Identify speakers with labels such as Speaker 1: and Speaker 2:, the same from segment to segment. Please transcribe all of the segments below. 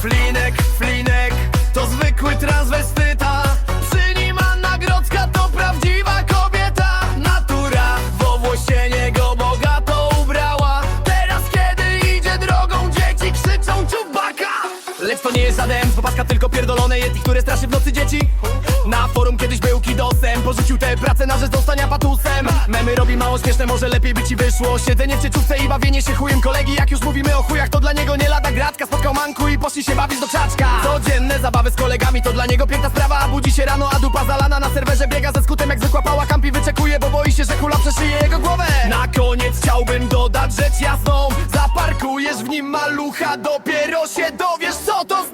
Speaker 1: Flinek, flinek, to zwykły transwestyta. Przy nim Anna Grodzka to prawdziwa kobieta. Natura w owłosienie go bogato ubrała. Teraz kiedy idzie drogą dzieci krzyczą czubaka! Lecz to nie jest tylko pierdolone Yeti, które straszy w nocy dzieci. Na forum kiedyś był kidosem Porzucił tę pracę na rzecz zostania patusem. Memy robi mało śmieszne, może lepiej by ci wyszło. Siedzenie w cieczówce i bawienie się chujem. Kolegi Jak już mówimy o chujach, to dla niego nie lada gratka. Spotkał manku i poszli się bawić do krzaczka. Codzienne zabawy z kolegami, to dla niego piękna sprawa budzi się rano, a dupa zalana na serwerze Biega ze skutem jak zwykła pała Kampi wyczekuje, bo boi się, że kula przeszyje jego głowę. Na koniec chciałbym dodać rzecz jasną. Zaparkujesz w nim malucha Dopiero się dowiesz, co to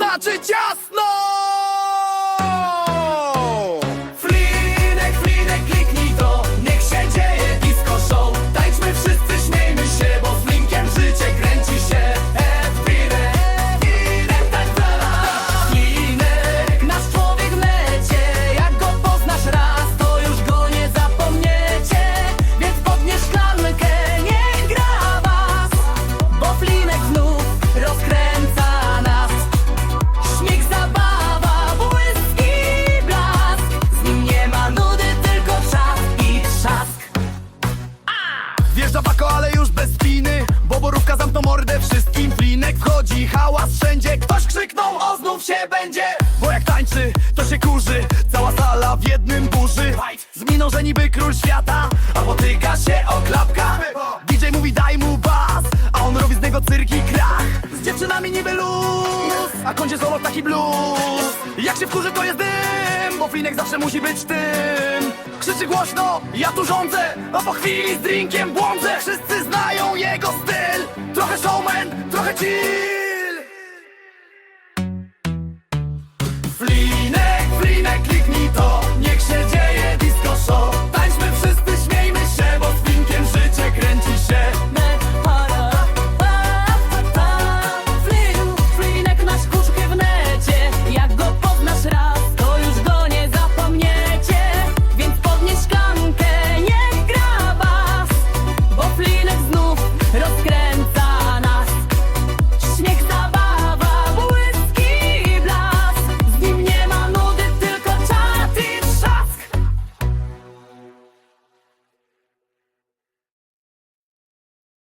Speaker 1: Wjeżdża Bako, ale już bez spiny Bo borówka zamknął mordę wszystkim. Flinek chodzi, hałas wszędzie. Ktoś krzyknął, o znów się będzie. Bo jak tańczy, to się kurzy. Cała sala w jednym burzy. Z miną, że niby król świata A potyka się o klapka. DJ mówi daj mu bas A on robi z niego cyrk i krach. Z dziewczynami niby luz A kończy solo taki blues. Jak się wkurzy, to jest dym Bo Flinek zawsze musi być tym Krzyczy głośno, ja tu rządzę A po chwili z drinkiem błądzę. Wszyscy znają jego styl. Trochę showman, trochę chill